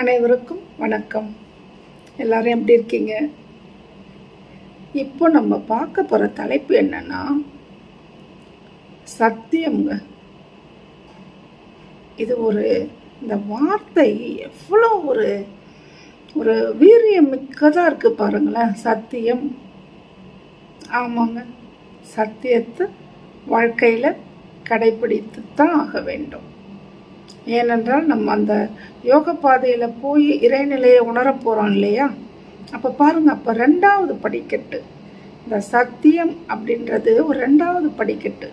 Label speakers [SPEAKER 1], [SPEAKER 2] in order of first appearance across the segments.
[SPEAKER 1] அனைவருக்கும் வணக்கம். எல்லாரும் எப்படி இருக்கீங்க? இப்போ நம்ம பார்க்க போகிற தலைப்பு என்னன்னா சத்தியம்ங்க. இது ஒரு இந்த வார்த்தை எவ்வளோ ஒரு ஒரு வீரியம் மிக்கதாக இருக்குது பாருங்களேன். சத்தியம். ஆமாங்க. சத்தியத்தை வாழ்க்கையில் கடைபிடித்து தான் ஆக வேண்டும். ஏனென்றால் நம்ம அந்த யோக பாதையில் போய் இறைநிலையை உணரப் போகிறோம் இல்லையா? அப்போ பாருங்கள் அப்போ ரெண்டாவது படிக்கட்டு. இந்த சத்தியம் அப்படின்றது ஒரு ரெண்டாவது படிக்கட்டு.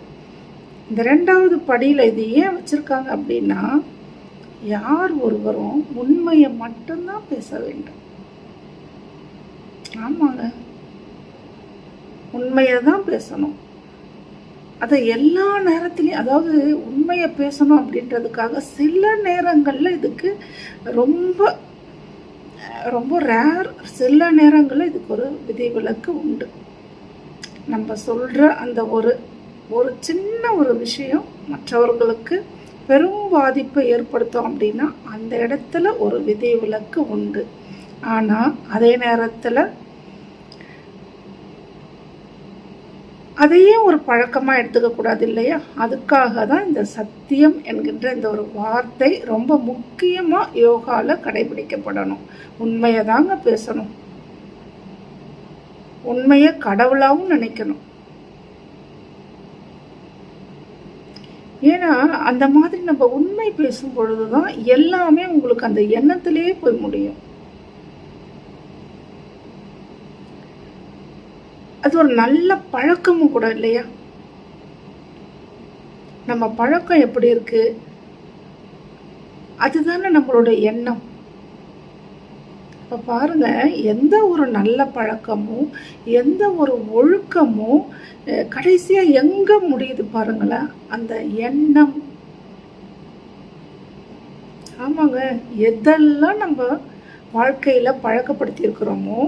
[SPEAKER 1] இந்த ரெண்டாவது படியில் இது ஏன் வச்சுருக்காங்க அப்படின்னா யார் ஒருவரும் உண்மையை மட்டும்தான் பேச வேண்டும். ஆமாங்க. உண்மையை தான் பேசணும். அதை எல்லா நேரத்துலையும் அதாவது உண்மையை பேசணும் அப்படின்றதுக்காக சில நேரங்களில் இதுக்கு ரொம்ப ரொம்ப ரேர் சில நேரங்களில் இதுக்கு ஒரு விதிவிலக்கு உண்டு. நம்ம சொல்கிற அந்த ஒரு ஒரு சின்ன ஒரு விஷயம் மற்றவர்களுக்கு பெரும் பாதிப்பை ஏற்படுத்தும் அப்படின்னா அந்த இடத்துல ஒரு விதிவிலக்கு உண்டு. ஆனால் அதே நேரத்தில் அதையே ஒரு பழக்கமாக எடுத்துக்க கூடாது இல்லையா? அதுக்காக தான் இந்த சத்தியம் என்கின்ற இந்த ஒரு வார்த்தை ரொம்ப முக்கியமாக யோகாவில் கடைபிடிக்கப்படணும். உண்மையை தாங்க பேசணும். உண்மையை கடவுளாகவும் நினைக்கணும். ஏன்னா அந்த மாதிரி நம்ம உண்மை பேசும் பொழுது தான் எல்லாமே உங்களுக்கு அந்த எண்ணத்திலேயே போய் முடியும். அது ஒரு நல்ல பழக்கமும் கூட இல்லையா? நம்ம பழக்கம் எப்படி இருக்கு? அதுதானே நம்மளோட எண்ணம். இப்போ பாருங்க எந்த ஒரு நல்ல பழக்கமும் எந்த ஒரு ஒழுக்கமும் கடைசியாக எங்கே முடியுது பாருங்களேன்? அந்த எண்ணம். ஆமாங்க எதெல்லாம் நம்ம வாழ்க்கையில் பழக்கப்படுத்தி இருக்கிறோமோ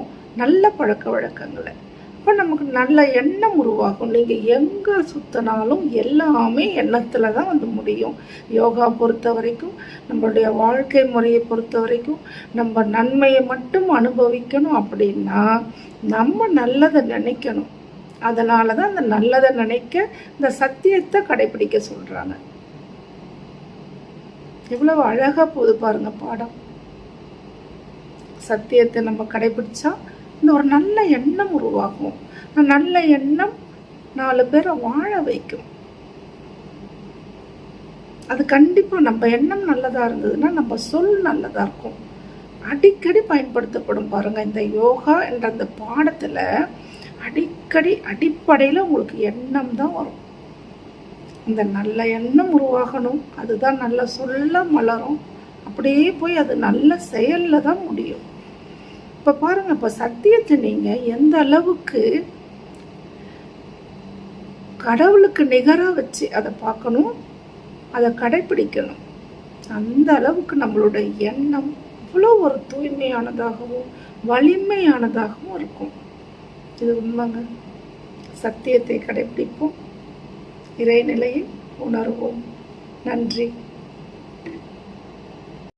[SPEAKER 1] நல்ல பழக்க வழக்கங்களை. அப்போ நமக்கு நல்ல எண்ணம் உருவாகும். நீங்கள் எங்கே சுற்றினாலும் எல்லாமே எண்ணத்தில் தான் வந்து முடியும். யோகா பொறுத்த வரைக்கும் நம்மளுடைய வாழ்க்கை முறையை பொறுத்த வரைக்கும் நம்ம நன்மையை மட்டும் அனுபவிக்கணும் அப்படின்னா நம்ம நல்லதை நினைக்கணும். அதனால தான் அந்த நல்லதை நினைக்க இந்த சத்தியத்தை கடைபிடிக்க சொல்கிறாங்க எவ்வளவு அழகாக போகுது பாருங்க பாடம். சத்தியத்தை நம்ம கடைபிடிச்சா இந்த ஒரு நல்ல எண்ணம் உருவாகும். நல்ல எண்ணம் நாலு பேரை வாழ வைக்கும். அது கண்டிப்பாக நம்ம எண்ணம் நல்லதாக இருந்ததுன்னா நம்ம சொல் நல்லதாக இருக்கும். அடிக்கடி பயன்படுத்தப்படும் பாருங்கள் இந்த யோகா என்ற அந்த பாடத்தில் அடிக்கடி அடிப்படையில் உங்களுக்கு எண்ணம் தான் வரும். இந்த நல்ல எண்ணம் உருவாகணும் அதுதான் நல்ல சொல்ல மலரும். அப்படியே போய் அது நல்ல செயலில் தான் முடியும். இப்போ பாருங்கள் இப்போ சத்தியத்தை நீங்கள் எந்த அளவுக்கு கடவுளுக்கு நிகராக வச்சு அதை பார்க்கணும் அதை கடைப்பிடிக்கணும். அந்த அளவுக்கு நம்மளோட எண்ணம் அவ்வளோ ஒரு தூய்மையானதாகவும் வலிமையானதாகவும் இருக்கும். இது உண்மைங்க. சத்தியத்தை கடைப்பிடிப்போம். இறைநிலையை உணர்வோம். நன்றி.